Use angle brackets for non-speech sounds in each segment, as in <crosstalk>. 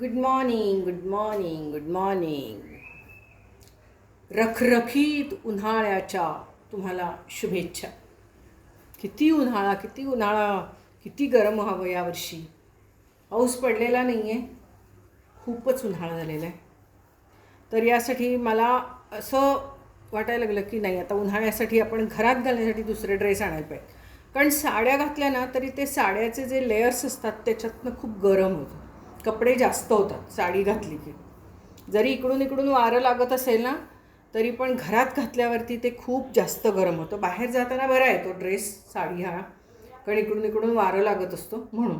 Good morning good morning good morning रखरखीत उन्हाळ्याच्या तुम्हाला शुभेच्छा. किती उन्हाळा किती उन्हाळा किती गरम हवं यावर्षी पाऊस पडलेला नाही आहे खूपच उन्हाळा झालेला आहे. तर यासाठी मला असं वाटायला लागलं की नाही आता उन्हाळ्यासाठी आपण घरात घालण्यासाठी दुसरे ड्रेस आणायला पाहिजे. कारण साड्या घातल्या ना तरी ते साड्याचे जे लेयर्स असतात त्याच्यातनं खूप गरम होतं. कपडे जास्त होतात साडी घातली की. जरी इकडून इकडून वारं लागत असेल ना तरी पण घरात घातल्यावरती ते खूप जास्त गरम होतं. बाहेर जाताना बरा येतो ड्रेस साडी हा. कारण इकडून इकडून वारं लागत असतो म्हणून.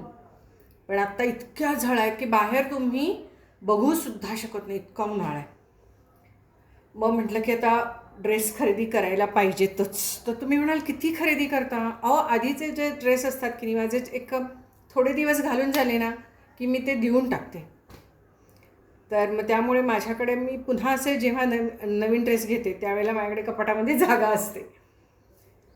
पण आत्ता इतक्या झळा आहेत की बाहेर तुम्ही बघूसुद्धा शकत नाही इतका उन्हाळा आहे. मग म्हटलं की आता ड्रेस खरेदी करायला पाहिजेतच. तर तुम्ही म्हणाल किती खरेदी करता? अहो आधीचे जे ड्रेस असतात की नाही माझे एक थोडे दिवस घालून झाले ना की मी ते देऊन टाकते. तर मग त्यामुळे माझ्याकडे मी पुन्हा असे जेव्हा नव नवीन ड्रेस घेते त्यावेळेला माझ्याकडे कपाटामध्ये जागा असते.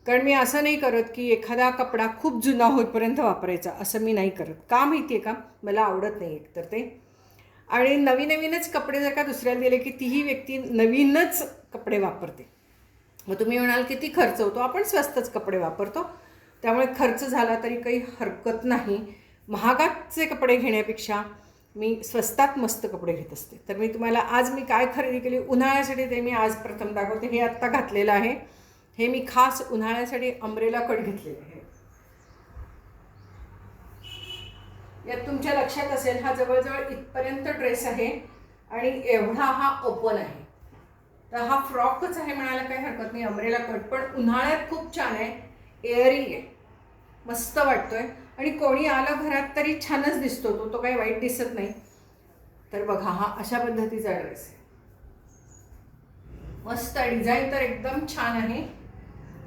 कारण मी असं नाही करत की एखादा कपडा खूप जुना होईपर्यंत वापरायचा असं मी नाही करत. का माहिती आहे का? मला आवडत नाही एक तर ते. आणि नवीन नवीनच कपडे जर का दुसऱ्याला दिले की तीही व्यक्ती नवीनच कपडे वापरते. मग तुम्ही म्हणाल की ती खर्च होतो? आपण स्वस्तच कपडे वापरतो. त्यामुळे खर्च झाला तरी काही हरकत नाही. महागाचे कपडे घेण्यापेक्षा मी स्वस्तात मस्त कपडे घेत असते. तर मी तुम्हाला आज मी काय खरेदी केली? उन्हाळ्यासाठी ते मी आज प्रथम दाखवते. हे आत्ता घातलेलं आहे. हे मी खास उन्हाळ्यासाठी अमरेला कट घेतलेलं आहे. यात तुमच्या लक्षात असेल हा जवळजवळ इथपर्यंत ड्रेस आहे आणि एवढा हा ओपन आहे. तर हा फ्रॉकच आहे म्हणायला काही हरकत नाही. अमरेला कट. पण उन्हाळ्यात खूप छान आहे. एअरी आहे मस्त वाटतोय. आणि कोणी आलं घरात तरी छानच दिसतो तो तो काही वाईट दिसत नाही. तर बघा हा अशा पद्धतीचा ड्रेस आहे. मस्त डिझाईन तर एकदम छान आहे.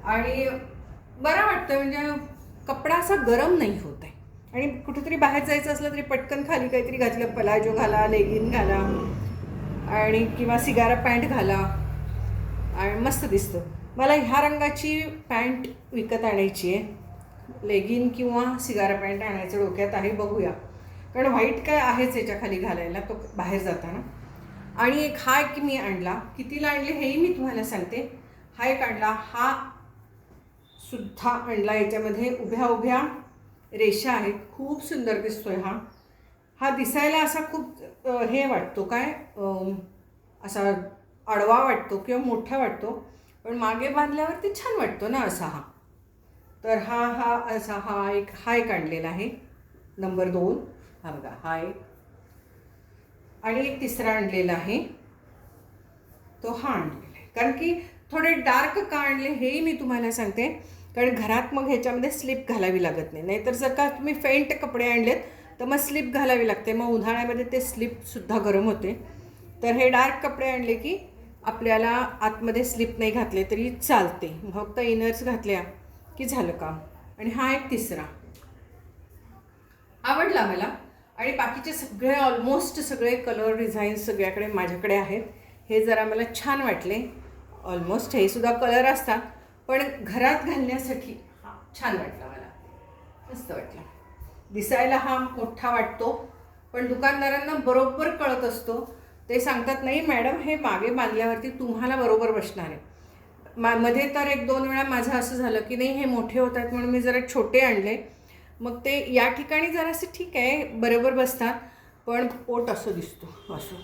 आणि बरं वाटतं म्हणजे कपडा असा गरम नाही होत आहे. आणि कुठेतरी बाहेर जायचं असलं तरी पटकन खाली काहीतरी घातलं पलाजो घाला लेगिन घाला आणि किंवा सिगारा पॅन्ट घाला आणि मस्त दिसतं. मला ह्या रंगाची पॅन्ट विकत आणायची आहे. लेगिन किंवा सिगारा पॅन्ट आणायचं डोक्यात आहे बघूया. कारण व्हाईट काय आहेच याच्याखाली घालायला तो बाहेर जाताना. आणि एक हा एक मी आणला. कितीला आणले हेही मी तुम्हाला सांगते. हा एक आणला. हा सुद्धा आणला. याच्यामध्ये उभ्या उभ्या रेषा आहेत. खूप सुंदर दिसतोय हा. हा दिसायला असा खूप हे वाटतो काय असा आडवा वाटतो किंवा मोठा वाटतो. पण मागे बांधल्यावरती छान वाटतो ना असा हा. तर हा हा असा हा एक हाय एक आणलेला आहे. नंबर दोन. हा बघा हाय. आणि एक तिसरा आणलेला आहे. तो हा आणलेला आहे. कारण की थोडे डार्क का आणले हेही मी तुम्हाला सांगते. कारण घरात मग ह्याच्यामध्ये स्लिप घालावी लागत नाही. नाहीतर जर का तुम्ही फेंट कपडे आणलेत तर मग स्लिप घालावी लागते. मग उन्हाळ्यामध्ये ते स्लिपसुद्धा गरम होते. तर हे डार्क कपडे आणले की आपल्याला आतमध्ये स्लिप नाही घातले तरी चालते. फक्त इनर्स घातल्या. की झालं काम. आणि हा एक तिसरा. आवडला मला. आणि बाकीचे सगळे ऑलमोस्ट सगळे कलर डिझाईन्स सगळ्याकडे माझ्याकडे आहेत. हे जरा मला छान वाटले. ऑलमोस्ट हे सुद्धा कलर असतात. पण घरात घालण्यासाठी हा छान वाटला मला. मस्त वाटला. दिसायला हा मोठा वाटतो. पण दुकानदारांना बरोबर कळत असतो. ते सांगतात नाही मॅडम हे मागे बांधल्यावरती तुम्हाला बरोबर बसणार आहे. मा मध्ये तर एक दोन वेळा माझं असं झालं की नाही हे मोठे होत आहेत म्हणून मी जरा छोटे आणले. मग ते या ठिकाणी जरासं ठीक आहे बरोबर बसतात पण पोट असं दिसतो असं.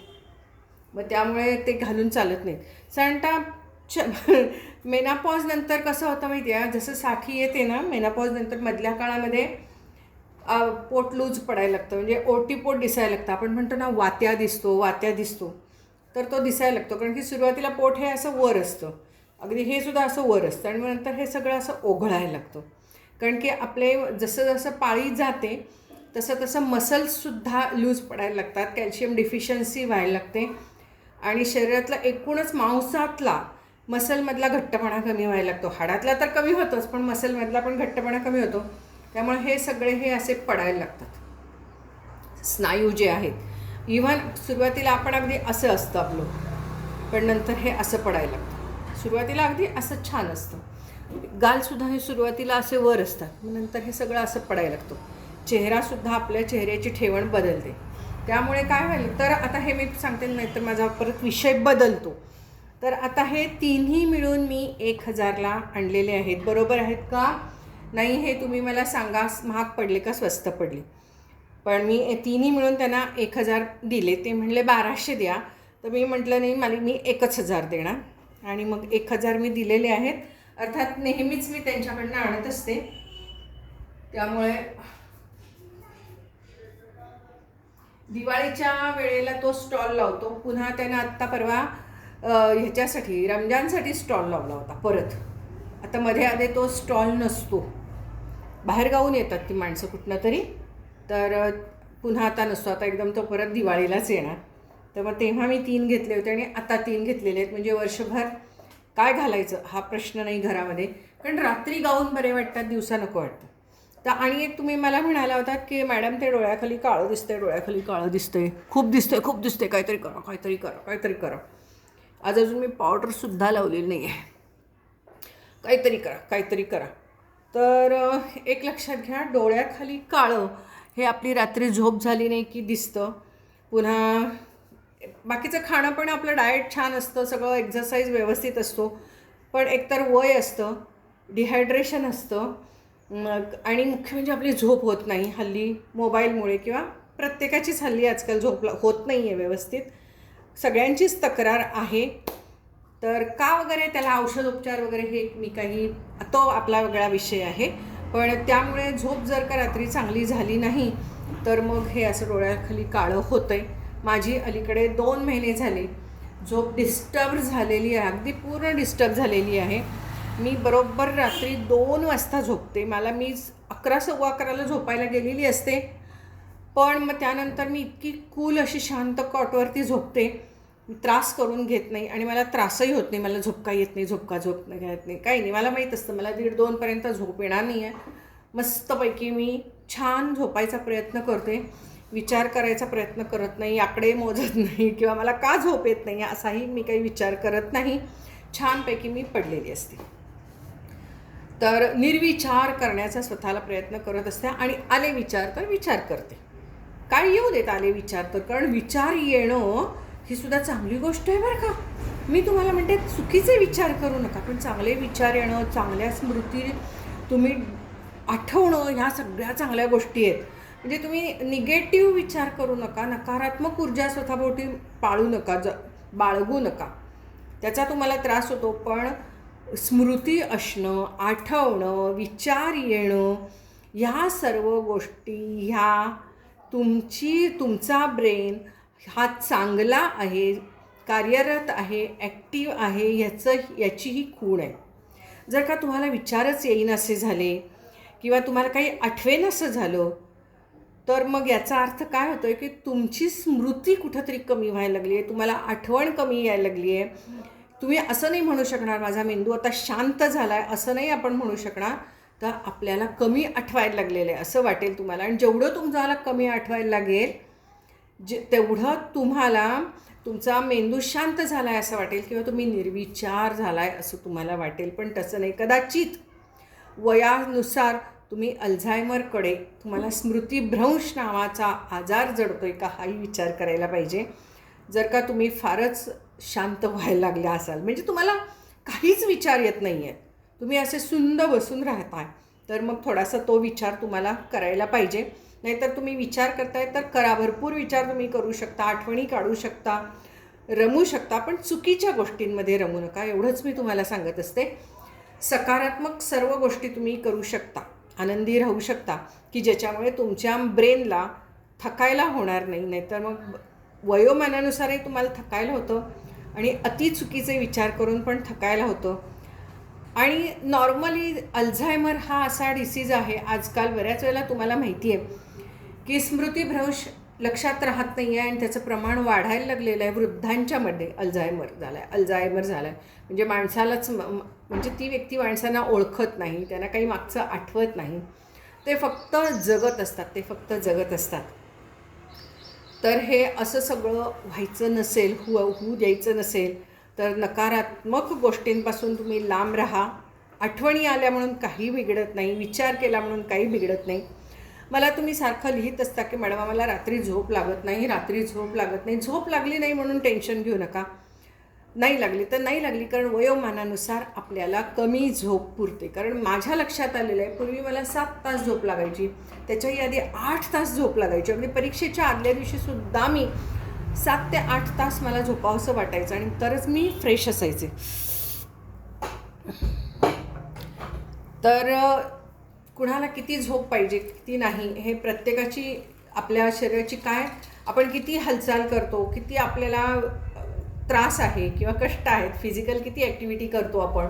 मग त्यामुळे ते घालून चालत नाहीत. साधारणतः च <laughs> मेनापॉज नंतर कसं होतं माहिती आहे जसं साठी येते ना मेनापॉज नंतर मधल्या काळामध्ये पोट लूज पडायला लागतं. म्हणजे ओटी पोट दिसायला लागतं. आपण म्हणतो ना वात्या दिसतो वात्या दिसतो. तर तो दिसायला लागतो. कारण की सुरुवातीला पोट हे असं वर असतं. अगदी हे सुद्धा असं वर असतं आणि नंतर हे सगळं असं ओघळायला लागतं. कारण की आपले जसं जसं पाळी जाते तसं तसं मसल्ससुद्धा लूज पडायला लागतात कॅल्शियम डिफिशियन्सी व्हायला लागते आणि शरीरातला एकूणच मांसातला मसलमधला घट्टपणा कमी व्हायला लागतो. हाडातला तर कमी होतोच पण मसलमधला पण घट्टपणा कमी होतो. त्यामुळे हे सगळे हे असे पडायला लागतात. स्नायू जे आहेत इव्हन सुरुवातीला आपण अगदी असं असतं आपलं पण नंतर हे असं पडायला लागतं. सुरुवातीला अगदी असं छान असतं. गालसुद्धा हे सुरुवातीला असे वर असतात. मग नंतर हे सगळं असं पडायला लागतो. चेहरासुद्धा आपल्या चेहऱ्याची ठेवण बदलते. त्यामुळे काय व्हायला तर आता हे मी सांगते नाही तर माझा परत विषय बदलतो. तर आता हे तिन्ही मिळून मी एक हजारला आणलेले आहेत. बरोबर आहेत का? नाही हे तुम्ही मला सांगा महाग पडले का स्वस्त पडले? पण मी तिन्ही मिळून त्यांना एक हजार दिले. ते म्हणले बाराशे द्या. तर मी म्हटलं नाही मला मी एकच हजार देणार. आणि मग एक हजार मी दिलेले आहेत. अर्थात नेहमीच मी त्यांच्याकडनं आणत असते. त्यामुळे दिवाळीच्या वेळेला तो स्टॉल लावतो. पुन्हा त्यानं आत्ता परवा ह्याच्यासाठी रमजानसाठी स्टॉल लावला होता परत. आता मध्ये आधे तो स्टॉल नसतो. बाहेरगावून येतात ती माणसं कुठनं तरी. तर पुन्हा आता नसतो. आता एकदम तो परत दिवाळीलाच येणार. तर मग तेव्हा मी तीन घेतले होते आणि आता तीन घेतलेले आहेत. म्हणजे वर्षभर काय घालायचं हा प्रश्न नाही घरामध्ये. कारण रात्री गाऊन बरे वाटतात दिवसा नको वाटतं. तर आणि एक तुम्ही मला म्हणाला होतात की मॅडम ते डोळ्याखाली काळं दिसतंय डोळ्याखाली काळं दिसतंय. खूप दिसतंय खूप दिसतंय. काहीतरी करा काहीतरी करा काहीतरी करा. आज अजून मी पावडरसुद्धा लावलेली नाही आहे काहीतरी करा काहीतरी करा. तर एक लक्षात घ्या डोळ्याखाली काळं हे आपली रात्री झोप झाली नाही की दिसतं. पुन्हा बाकीचं खाणं पण आपलं डाएट छान असतं सगळं एक्झरसाईज व्यवस्थित असतो. पण एकतर वय असतं डिहायड्रेशन असतं मग आणि मुख्य म्हणजे आपली झोप होत नाही. हल्ली मोबाईलमुळे किंवा प्रत्येकाचीच हल्ली आजकाल झोप होत नाही आहे व्यवस्थित. सगळ्यांचीच तक्रार आहे. तर का वगैरे त्याला औषधोपचार वगैरे हे मी काही तो आपला वेगळा विषय आहे. पण त्यामुळे झोप जर का रात्री चांगली झाली नाही तर मग हे असं डोळ्याखाली काळं होतं आहे माझी अलीकडे दोन महिने झाले. झोप डिस्टर्ब झालेली आहे. अगदी पूर्ण डिस्टर्ब झालेली आहे. मी बरोबर रात्री दोन वाजता झोपते. मला मी अकरा सव्वा अकराला झोपायला गेलेली असते. पण मग त्यानंतर मी इतकी कूल अशी शांत कॉटवरती झोपते. त्रास करून घेत नाही आणि मला त्रासही होत नाही. मला झोपका येत नाही झोपका झोप नाही घेत नाही. काही नाही. मला माहीत असतं. मला दीड दोनपर्यंत झोप येणार नाही आहे मस्तपैकी मी छान झोपायचा प्रयत्न करते. विचार करायचा प्रयत्न करत नाही आकडे मोजत नाही किंवा मला का झोप येत नाही असाही मी काही विचार करत नाही. छानपैकी मी पडलेली असते. तर निर्विचार करण्याचा स्वतःला प्रयत्न करत असते आणि आले विचार तर विचार करते. काय येऊ देत आले विचार तर? कारण विचार येणं ही सुद्धा चांगली गोष्ट आहे बरं का. मी तुम्हाला म्हणते चुकीचे विचार करू नका पण चांगले विचार येणं चांगल्या स्मृती तुम्ही आठवणं ह्या सगळ्या चांगल्या गोष्टी आहेत. म्हणजे तुम्ही निगेटिव्ह विचार करू नका नकारात्मक ऊर्जा स्वतःभोवती पाळू नका ज बाळगू नका. त्याचा तुम्हाला त्रास होतो पण स्मृती असणं आठवणं विचार येणं ह्या सर्व गोष्टी ह्या तुमची तुमचा ब्रेन हा चांगला आहे कार्यरत आहे ॲक्टिव्ह आहे ह्याचं याचीही खूण आहे. जर का तुम्हाला विचारच येईन असे झाले किंवा तुम्हाला काही आठवेन असं झालं तर मग याचा अर्थ काय होतो आहे की तुमची स्मृती कुठंतरी कमी व्हायला लागली आहे तुम्हाला आठवण कमी यायला लागली आहे. तुम्ही असं नाही म्हणू शकणार माझा मेंदू आता शांत झाला आहे असं नाही आपण म्हणू शकणार. तर आपल्याला कमी आठवायला लागलेलं आहे असं वाटेल तुम्हाला. आणि जेवढं तुम्हाला कमी आठवायला लागेल जे तेवढं तुम्हाला तुमचा मेंदू शांत झाला आहे असं वाटेल किंवा तुम्ही निर्विचार झाला आहे असं तुम्हाला वाटेल. पण तसं नाही. कदाचित वयानुसार तुम्ही अल्झायमरकडे तुम्हाला स्मृतीभ्रंश नावाचा आजार जडतो आहे का हाही विचार करायला पाहिजे. जर का तुम्ही फारच शांत व्हायला लागल्या असाल म्हणजे तुम्हाला काहीच विचार येत नाही आहेत तुम्ही असे सुंद बसून राहताय तर मग थोडासा तो विचार तुम्हाला करायला पाहिजे. नाहीतर तुम्ही विचार करताय तर करा भरपूर विचार तुम्ही करू शकता आठवणी काढू शकता रमू शकता पण चुकीच्या गोष्टींमध्ये रमू नका. एवढंच मी तुम्हाला सांगत असते. सकारात्मक सर्व गोष्टी तुम्ही करू शकता. आनंदी राहू शकता की ज्याच्यामुळे तुमच्या ब्रेनला थकायला होणार नाही नाहीतर मग वयोमानानुसारही तुम्हाला थकायला होतं आणि अति चुकीचे विचार करून पण थकायला होतं. आणि नॉर्मली अल्झायमर हा असा डिसीज आहे आजकाल बऱ्याच वेळेला तुम्हाला माहिती आहे की स्मृतीभ्रंश लक्षात राहत नाही आहे आणि त्याचं प्रमाण वाढायला लागलेलं आहे वृद्धांच्यामध्ये अल्झायमर झाला आहे अल्झायमर झाला आहे म्हणजे माणसालाच म- म्हणजे ती व्यक्ती माणसांना ओळखत नाही. त्यांना काही मागचं आठवत नाही. ते फक्त जगत असतात. ते फक्त जगत असतात. तर हे असं सगळं व्हायचं नसेल हु होऊ द्यायचं नसेल तर नकारात्मक गोष्टींपासून तुम्ही लांब राहा. आठवणी आल्या म्हणून काही बिघडत नाही. विचार केला म्हणून काही बिघडत नाही. मला तुम्ही सारखं लिहित असता की मॅडम आम्हाला रात्री झोप लागत नाही रात्री झोप लागत नाही. झोप लागली नाही म्हणून टेन्शन घेऊ नका. नाही लागली तर नाही लागली कारण वयोमानानुसार आपल्याला कमी झोप पुरते. कारण माझ्या लक्षात आलेलं आहे पूर्वी मला सात तास झोप लागायची. त्याच्याही आधी आठ तास झोप लागायची. अगदी परीक्षेच्या आदल्या दिवशीसुद्धा मी सात ते आठ तास मला झोपावंसं वाटायचं आणि तरच मी फ्रेश असायचे. तर कुणाला किती झोप पाहिजे किती नाही हे प्रत्येकाची आपल्या शरीराची काय आपण किती हालचाल करतो किती आपल्याला त्रास आहे किंवा कष्ट आहेत फिजिकल किती ॲक्टिव्हिटी करतो आपण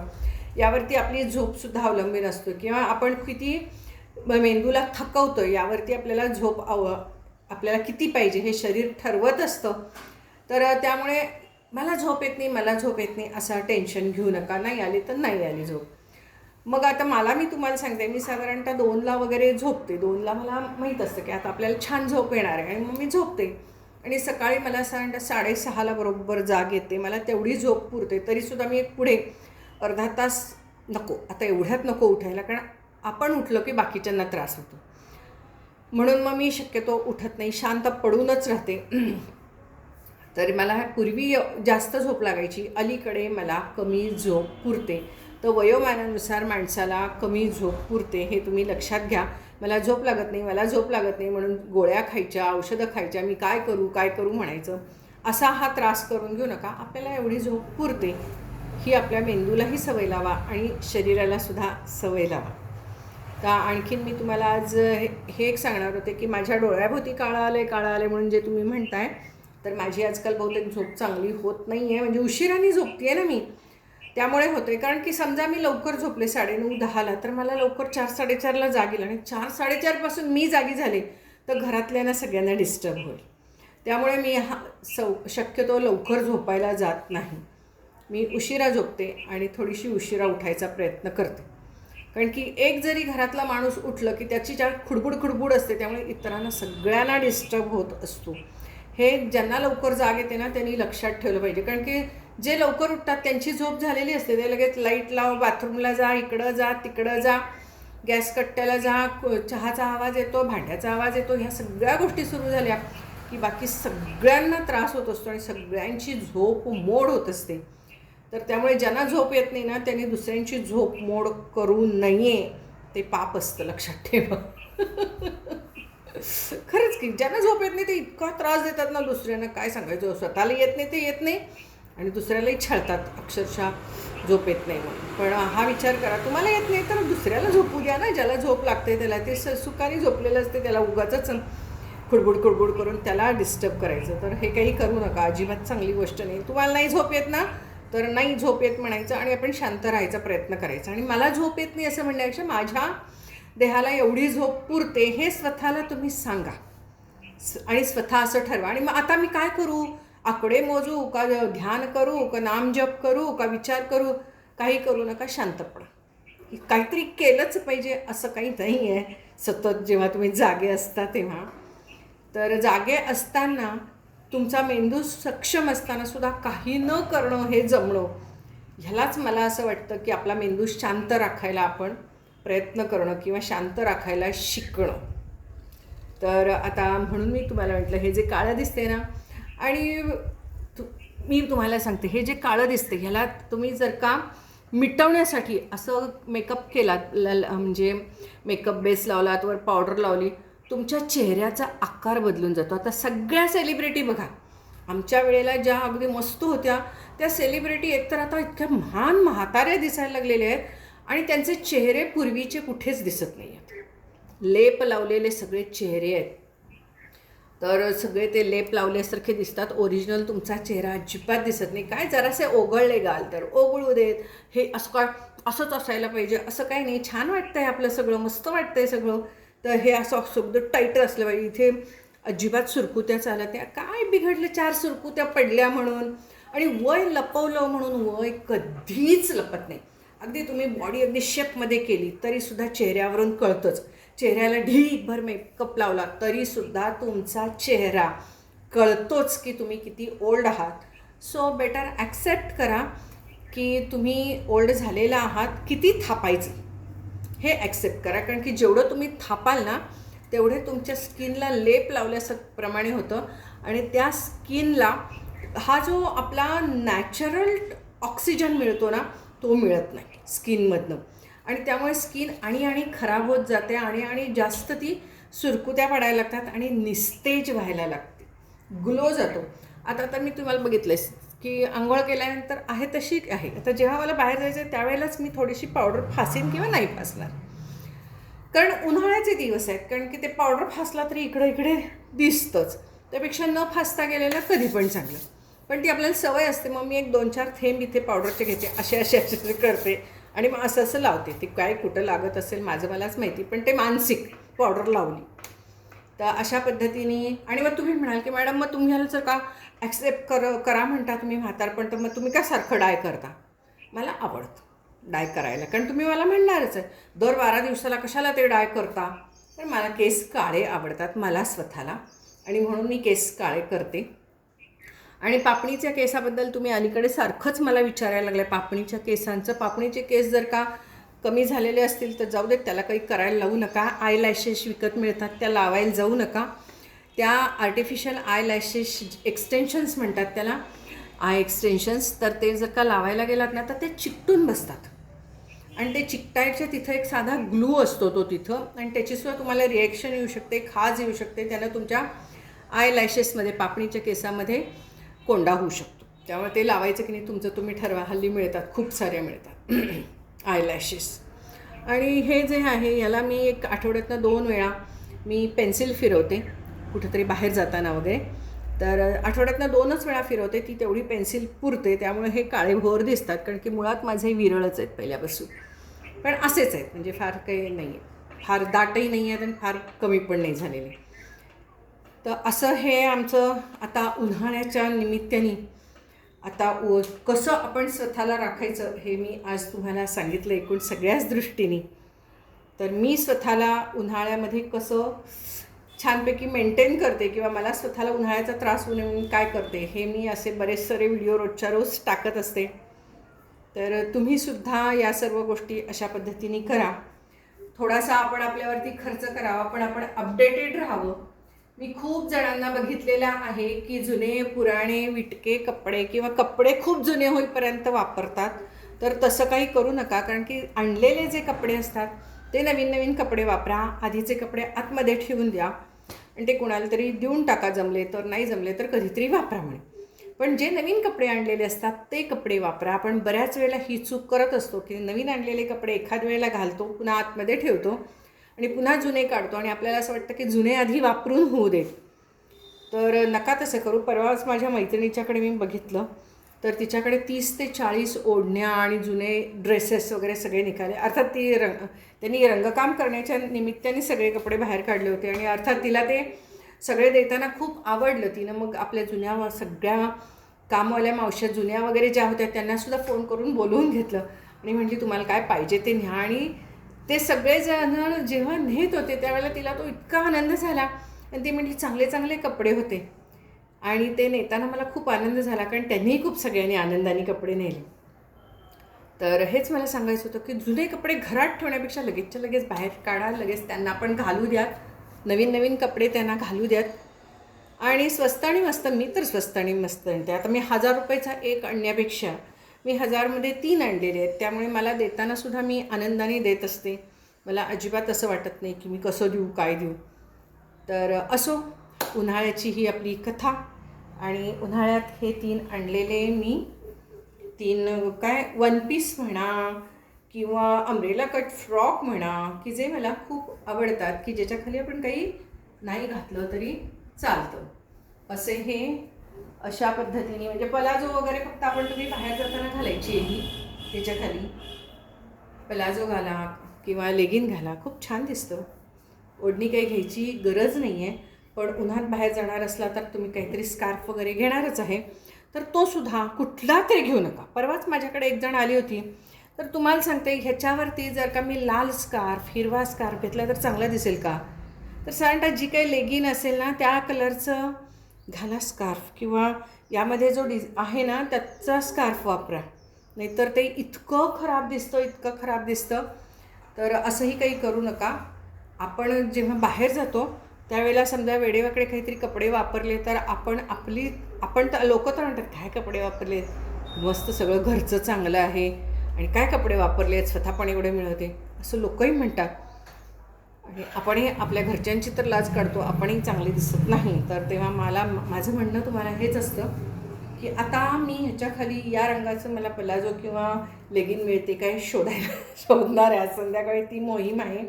यावरती आपली झोपसुद्धा अवलंबून असतो. किंवा आपण किती मेंदूला थकवतो यावरती आपल्याला झोप आव आपल्याला किती पाहिजे हे शरीर ठरवत असतं. तर त्यामुळे मला झोप येत नाही मला झोप येत नाही असं टेन्शन घेऊ नका नाही आली तर नाही आली झोप. मग आता मला मी तुम्हाला सांगते मी साधारणतः दोनला वगैरे झोपते. दोनला मला माहीत असतं की आता आपल्याला छान झोप येणार आहे. आणि मग मी झोपते. आणि सकाळी मला साधारणतः साडेसहाला बरोबर जाग येते. मला तेवढी झोप पुरते. तरीसुद्धा मी एक पुढे अर्धा तास नको. आता एवढ्यात नको उठायला कारण आपण उठलो की बाकीच्यांना त्रास होतो. म्हणून मग मी शक्यतो उठत नाही. शांत पडूनच राहते. तरी मला पूर्वी जास्त झोप लागायची. अलीकडे मला कमी झोप पुरते. तर वयोमानानुसार माणसाला कमी झोप पुरते हे तुम्ही लक्षात घ्या. मला झोप लागत नाही मला झोप लागत नाही म्हणून गोळ्या खायच्या औषधं खायच्या मी काय करू काय करू म्हणायचं. असा हा त्रास करून घेऊ नका. आपल्याला एवढी झोप पुरते ही आपल्या मेंदूलाही सवय लावा आणि शरीराला सुद्धा सवय लावा. तर आणखीन मी तुम्हाला आज हे एक सांगणार होते की माझ्या डोळ्याभोवती काळं आलं आहे काळं आलं आहे म्हणून जे तुम्ही म्हणताय तर माझी आजकाल बहुतेक झोप चांगली होत नाही आहे म्हणजे उशिराने झोपते आहे ना मी. त्यामुळे होते कारण की समजा मी लवकर झोपले साडेनऊ दहाला तर मला लवकर चार साडेचारला जागेल आणि चार साडेचारपासून मी जागी झाले तर घरातल्यांना सगळ्यांना डिस्टर्ब होईल. त्यामुळे मी हा सौ शक्यतो लवकर झोपायला जात नाही. मी उशिरा झोपते आणि थोडीशी उशिरा उठायचा प्रयत्न करते. कारण की एक जरी घरातला माणूस उठलं की त्याची ज्या खुडबुड खुडबुड असते त्यामुळे इतरांना सगळ्यांना डिस्टर्ब होत असतो. हे ज्यांना लवकर जाग येते ना त्यांनी लक्षात ठेवलं पाहिजे. कारण की जे लवकर उठतात त्यांची झोप झालेली असते. ते लगेच लाइट लाव बाथरूमला जा इकडं जा तिकडं जा. गॅस कट्ट्याला जा चहाचा आवाज येतो भांड्याचा आवाज येतो. ह्या सगळ्या गोष्टी सुरू झाल्या की बाकी सगळ्यांना त्रास होत असतो आणि सगळ्यांची झोप मोड होत असते. तर त्यामुळे ज्यांना झोप येत नाही ना त्यांनी दुसऱ्यांची झोप मोड करू नये. ते पाप असतं लक्षात ठेवा. खरंच की ज्यांना झोप येत नाही ते इतका त्रास देतात ना दुसऱ्यांना. काय सांगायचं? स्वतःला येत नाही ते येत नाही. आणि दुसऱ्यालाही छळतात अक्षरशः झोप येत नाही म्हणून. पण हा विचार करा. तुम्हाला येत नाही तर दुसऱ्याला झोपू द्या ना. ज्याला झोप लागते त्याला ते स सुखाने झोपलेलं असते त्याला उगाच खुडबुड खुडबुड करून त्याला डिस्टर्ब करायचं. तर हे काही करू नका. अजिबात चांगली गोष्ट नाही. तुम्हाला नाही झोप येत ना तर नाही झोप येत म्हणायचं आणि आपण शांत राहायचा प्रयत्न करायचा. आणि मला झोप येत नाही असं म्हणण्यापेक्षा माझ्या देहाला एवढी झोप पुरते हे स्वतःला तुम्ही सांगा. आणि स्वतः असं ठरवा. आणि मग आता मी काय करू? आकडे मोजू का ध्यान करू का नामजप करू का विचार करू काही करू नका शांतपणा काहीतरी केलंच पाहिजे असं काही नाही आहे सतत जेव्हा तुम्ही जागे असता तेव्हा. तर जागे असताना तुमचा मेंदू सक्षम असताना सुद्धा काही न करणं हे जमणं. ह्यालाच मला असं वाटतं की आपला मेंदू शांत राखायला आपण प्रयत्न करणं किंवा शांत राखायला शिकणं. तर आता म्हणून मी तुम्हाला म्हटलं हे जे काळं दिसते ना आणि तु मी तुम्हाला सांगते हे जे काळं दिसते ह्याला तुम्ही जर का मिटवण्यासाठी असं मेकअप केलात ल ल- म्हणजे मेकअप बेस लावलात वर पावडर लावली तुमच्या चेहऱ्याचा आकार बदलून जातो. आता सगळ्या सेलिब्रिटी बघा आमच्या वेळेला ज्या अगदी मस्त होत्या त्या सेलिब्रिटी एकतर आता इतक्या महान म्हाताऱ्या दिसायला लागलेल्या आहेत आणि त्यांचे चेहरे पूर्वीचे कुठेच दिसत नाही आहेत लेप लावलेले सगळे चेहरे आहेत. तर सगळे ते लेप लावल्यासारखे दिसतात. ओरिजिनल तुमचा चेहरा अजिबात दिसत नाही. काय जरासे ओघळले गाल तर ओघळू देत. हे असं काय असंच असायला पाहिजे. असं काही नाही. छान वाटतंय आपलं सगळं. मस्त वाटतंय सगळं. तर हे असं सगळं टाईट असलं पाहिजे. इथे अजिबात सुरकुत्या चालत त्या काय बिघडलं? चार सुरकुत्या पडल्या म्हणून. आणि वय लपवलं म्हणून वय कधीच लपत नाही. अगदी तुम्ही बॉडी अगदी शेपमध्ये केली तरीसुद्धा चेहऱ्यावरून कळतंच. चेहऱ्याला ढीकभर मेकअप लावला तरीसुद्धा तुमचा चेहरा कळतोच की तुम्ही किती ओल्ड आहात. सो बेटर ॲक्सेप्ट करा की तुम्ही ओल्ड झालेला आहात किती थापायचं? हे ॲक्सेप्ट करा कारण की जेवढं तुम्ही थापाल ना तेवढे तुमच्या स्किनला लेप लावल्याप्रमाणे होतं. आणि त्या स्किनला हा जो आपला नॅचरल ऑक्सिजन मिळतो ना तो मिळत नाही स्किनमधनं आणि त्यामुळे स्किन आणि आणि खराब होत जाते आणि आणि जास्त ती सुरकुत्या पडायला लागतात आणि निस्तेज व्हायला लागते. ग्लो जातो. आता तर मी तुम्हाला बघितलंय की आंघोळ केल्यानंतर आहे तशी आहे? आता जेव्हा मला बाहेर जायचं आहे त्यावेळेलाच मी थोडीशी पावडर फासेन किंवा नाही फासणार. कारण उन्हाळ्याचे दिवस आहेत. कारण की ते पावडर फासला तरी इकडे इकडे दिसतंच. त्यापेक्षा न फासता गेलेलं कधी पण चांगलं. पण ती आपल्याला सवय असते. मग मी एक दोन चार थेंब इथे पावडरचे घ्यायचे. असे असे असे करते. आणि मग असं असं लावते. ते काय कुठं लागत असेल माझं मलाच माहिती पण ते मानसिक पावडर लावली. तर अशा पद्धतीने आणि मग तुम्ही म्हणाल की मॅडम मग तुम्हाला जर का ॲक्सेप्ट कर करा म्हणता तुम्ही म्हातारपण तर मग तुम्ही का सारखं डाय करता? मला आवडतं डाय करायला. कारण तुम्ही मला म्हणणारच आहे दर बारा दिवसाला कशाला ते डाय करता? तर मला केस काळे आवडतात मला स्वतःला. आणि म्हणून मी केस काळे करते. आणि पापणीच्या केसाबद्दल तुम्ही अलीकडे सारखंच मला विचारायला लागलं पापणीच्या केसांचं पापणीचे केस जर का कमी झालेले असतील तर जाऊ देत त्याला काही करायला लावू नका. आय लॅशेस विकत मिळतात त्या लावायला जाऊ नका. त्या आर्टिफिशियल आय लॅशेस एक्सटेन्शन्स म्हणतात त्याला. आय एक्सटेन्शन्स तर ते जर का लावायला गेलात ना तर ते चिकटून बसतात. आणि ते चिकटायच्या तिथं एक साधा ग्लू असतो तो तिथं. आणि त्याचीसुद्धा तुम्हाला रिॲक्शन येऊ शकते खाज येऊ शकते. त्याला तुमच्या आय लॅशेसमध्ये पापणीच्या केसामध्ये कोंडा होऊ शकतो. त्यामुळे ते लावायचं की नाही तुमचं तुम्ही ठरवा. हल्ली मिळतात खूप साऱ्या मिळतात. <clears throat> आयलॅशेस आणि हे जे आहे याला मी एक आठवड्यातनं दोन वेळा मी पेन्सिल फिरवते कुठेतरी बाहेर जाताना वगैरे. तर आठवड्यातनं दोनच वेळा फिरवते ती तेवढी पेन्सिल पुरते. त्यामुळे हे काळे भोर दिसतात कारण की मुळात माझे विरळच आहेत पहिल्यापासून. पण असेच आहेत म्हणजे फार काही नाही आहे फार दाटही नाही आहेत आणि फार कमी पण नाही झालेले. तर असं हे आमचं आता उन्हाळ्याच्या निमित्ताने आता उ कसं आपण स्वतःला राखायचं हे मी आज तुम्हाला सांगितलं एकूण सगळ्याच दृष्टीने. तर मी स्वतःला उन्हाळ्यामध्ये कसं छानपैकी मेंटेन करते किंवा मला स्वतःला उन्हाळ्याचा त्रास होऊ नये म्हणून काय करते हे मी असे बरेच सारे व्हिडिओ रोजच्या रोज टाकत असते. तर तुम्हीसुद्धा या सर्व गोष्टी अशा पद्धतीने करा. थोडासा आपण आपल्यावरती खर्च करावा पण आपण अपडेटेड राहावं. मी खूप जणांना बघितलेलं आहे की जुने पुराणे विटके कपडे किंवा कपडे खूप जुने होईपर्यंत वापरतात. तर तसं काही करू नका कारण की आणलेले जे कपडे असतात ते नवीन नवीन कपडे वापरा आधीचे कपडे आतमध्ये ठेवून द्या. आणि ते कुणाला तरी देऊन टाका जमले तर नाही जमले तर कधीतरी वापरा म्हणे. पण जे नवीन कपडे आणलेले असतात ते कपडे वापरा. आपण बऱ्याच वेळेला ही चूक करत असतो की नवीन आणलेले कपडे एखाद वेळेला घालतो पुन्हा आतमध्ये ठेवतो. आणि पुन्हा जुने काढतो आणि आपल्याला असं वाटतं की जुने आधी वापरून होऊ देत. तर नका तसं करू. परवाच माझ्या मैत्रिणीच्याकडे मी बघितलं तर तिच्याकडे तीस ते चाळीस ओढण्या आणि जुने ड्रेसेस वगैरे सगळे निघाले. अर्थात ती रंग त्यांनी रंगकाम करण्याच्या निमित्ताने सगळे कपडे बाहेर काढले होते आणि अर्थात तिला ते सगळे देताना खूप आवडलं. तिनं मग आपल्या जुन्या सगळ्या कामवाल्या मावश्या जुन्या वगैरे ज्या होत्या त्यांनासुद्धा फोन करून बोलवून घेतलं आणि म्हटली तुम्हाला काय पाहिजे ते न्या आणि ते सगळेजण जेव्हा नेत होते त्यावेळेला तिला तो इतका आनंद झाला. आणि ती म्हणजे चांगले चांगले कपडे होते. आणि ते नेताना मला खूप आनंद झाला कारण त्यांनीही खूप सगळ्यांनी आनंदाने कपडे नेले. तर हेच मला सांगायचं होतं की जुने कपडे घरात ठेवण्यापेक्षा लगेचच्या लगेच बाहेर काढा लगेच त्यांना पण घालू द्यात. नवीन नवीन कपडे त्यांना घालू द्यात. आणि स्वस्त आणि मस्त मी तर स्वस्त आणि मस्त आणते आता मी हजार रुपयाचा एक आणण्यापेक्षा मी हजारमध्ये तीन आणलेले आहेत. त्यामुळे मला देतानासुद्धा मी आनंदाने देत असते. मला अजिबात असं वाटत नाही की मी कसं देऊ काय देऊ. तर असो उन्हाळ्याची ही आपली कथा आणि उन्हाळ्यात हे तीन आणलेले मी. तीन काय वन पीस म्हणा किंवा अम्ब्रेला कट फ्रॉक म्हणा की जे मला खूप आवडतात की ज्याच्याखाली आपण काही नाही घातलं तरी चालतं. असे हे अशा पद्धतीने म्हणजे पलाजो वगैरे फक्त आपण तुम्ही बाहेर जाताना घालायची आहे ही त्याच्याखाली पलाजो घाला किंवा लेगिन घाला खूप छान दिसतं. ओढणी काही घ्यायची गरज नाही आहे पण उन्हात बाहेर जाणार असला तर तुम्ही काहीतरी स्कार्फ वगैरे घेणारच आहे. तर तो सुद्धा कुठला तरी घेऊ नका. परवाच माझ्याकडे एक जण आली होती. तर तुम्हाला सांगते ह्याच्यावरती जर का मी लाल स्कार्फ हिरवा स्कार्फ घेतला तर चांगला दिसेल का? तर साधारणतः जी काही लेगिन असेल ना त्या कलरचं घाला स्कार्फ किंवा यामध्ये जो डिझ आहे ना त्याचा स्कार्फ वापरा. नाहीतर ते इतकं खराब दिसतं इतकं खराब दिसतं. तर असंही काही करू नका. आपण जेव्हा बाहेर जातो त्यावेळेला समजा वेडेवाकडे काहीतरी कपडे वापरले तर आपण आपली आपण तर लोक तर म्हणतात काय कपडे वापरले? मस्त सगळं घरचं चांगलं आहे. आणि काय कपडे वापरले? आहेत स्वतः पण एवढे मिळवते असं लोकही म्हणतात. आणि आपणही आपल्या घरच्यांची तर लाज काढतो आपणही चांगली दिसत नाही. तर तेव्हा मला माझं म्हणणं तुम्हाला हेच असतं की आता मी ह्याच्याखाली या रंगाचं मला पलाजो किंवा लेगिन मिळते काय शोधायला? <laughs> शोधणार आहे. संध्याकाळी ती मोहीम आहे.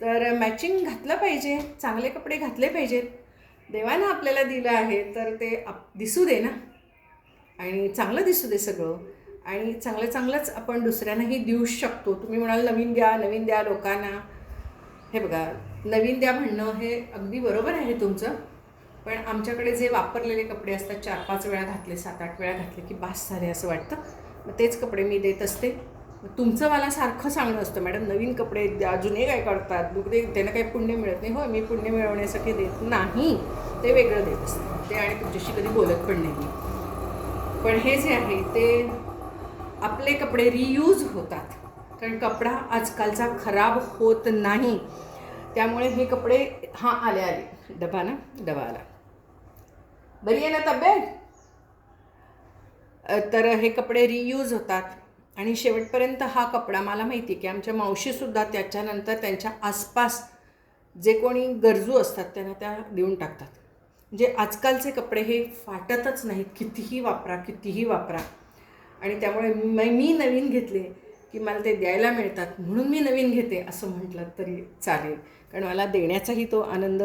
तर मॅचिंग घातलं पाहिजे. चांगले कपडे घातले पाहिजेत. देवानं आपल्याला दिलं आहे तर ते आप दिसू दे ना. आणि चांगलं दिसू दे सगळं. आणि चांगलं चांगलंच आपण दुसऱ्यांनाही देऊ शकतो. तुम्ही म्हणाल नवीन द्या नवीन द्या लोकांना. हे बघा नवीन द्या म्हणणं हे अगदी बरोबर आहे तुमचं पण आमच्याकडे जे वापरलेले कपडे असतात चार पाच वेळा घातले सात आठ वेळा घातले की बास झाले असं वाटतं. मग तेच कपडे मी देत असते. मग तुमचं मला सारखं सांगणं असतं मॅडम नवीन कपडे द्या जुने काय काढतात? दुसरे त्यांना काही पुण्य मिळत नाही. हो मी पुण्य मिळवण्यासाठी देत नाही ते वेगळं देत असतं. ते आणि तुमच्याशी कधी बोलत पण नाही. पण हे जे आहे ते आपले कपडे रियूज होतात. कारण कपडा आजकालचा खराब होत नाही. त्यामुळे हे कपडे हां आले आले. डबा ना? डबा आला. बरी आहे ना तब्येत? तर हे कपडे रियूज होतात. आणि शेवटपर्यंत हा कपडा मला माहिती आहे की आमच्या मावशीसुद्धा त्याच्यानंतर त्यांच्या आसपास जे कोणी गरजू असतात त्यांना त्या देऊन टाकतात. म्हणजे आजकालचे कपडे हे फाटतच नाहीत. कितीही वापरा कितीही वापरा. आणि त्यामुळे म- मी नवीन घेतले. की मला ते द्यायला मिळतात म्हणून मी नवीन घेते असं म्हटलं तरी चालेल. कारण मला देण्याचाही तो आनंद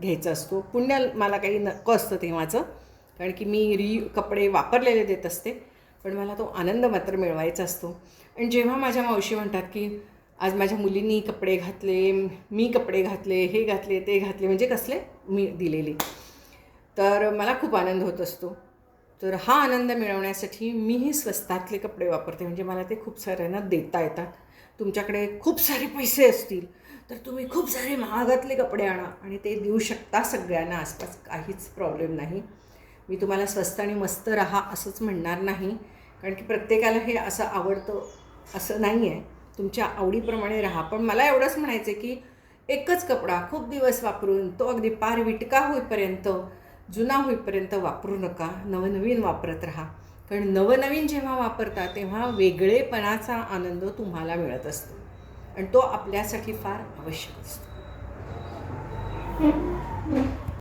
घ्यायचा असतो. पुण्य मला काही नको असतं तेव्हाचं कारण की मी री कपडे वापरलेले देत असते पण मला तो आनंद मात्र मिळवायचा असतो. आणि जेव्हा माझ्या मावशी म्हणतात की आज माझ्या मुलींनी कपडे घातले मी कपडे घातले हे घातले ते घातले म्हणजे कसले? मी दिलेले. तर मला खूप आनंद होत असतो. तर हा आनंद मिळवण्यासाठी मीही स्वस्तातले कपडे वापरते. म्हणजे मला ते खूप साऱ्यांना देता येतात. तुमच्याकडे खूप सारे पैसे असतील तर तुम्ही खूप सारे महागातले कपडे आणा आणि ते देऊ शकता सगळ्यांना. आसपास काहीच प्रॉब्लेम नाही. मी तुम्हाला स्वस्त आणि मस्त राहा असंच म्हणणार नाही. कारण की प्रत्येकाला हे असं आवडतं असं नाही आहे तुमच्या आवडीप्रमाणे राहा. पण मला एवढंच म्हणायचं आहे की एकच कपडा खूप दिवस वापरून तो अगदी पार विटका होईपर्यंत जुना होईपर्यंत वापरू नका नवनवीन वापरत राहा. कारण नवनवीन जेव्हा वापरता तेव्हा वेगळेपणाचा आनंद तुम्हाला मिळत असतो. आणि तो आपल्यासाठी फार आवश्यक असतो.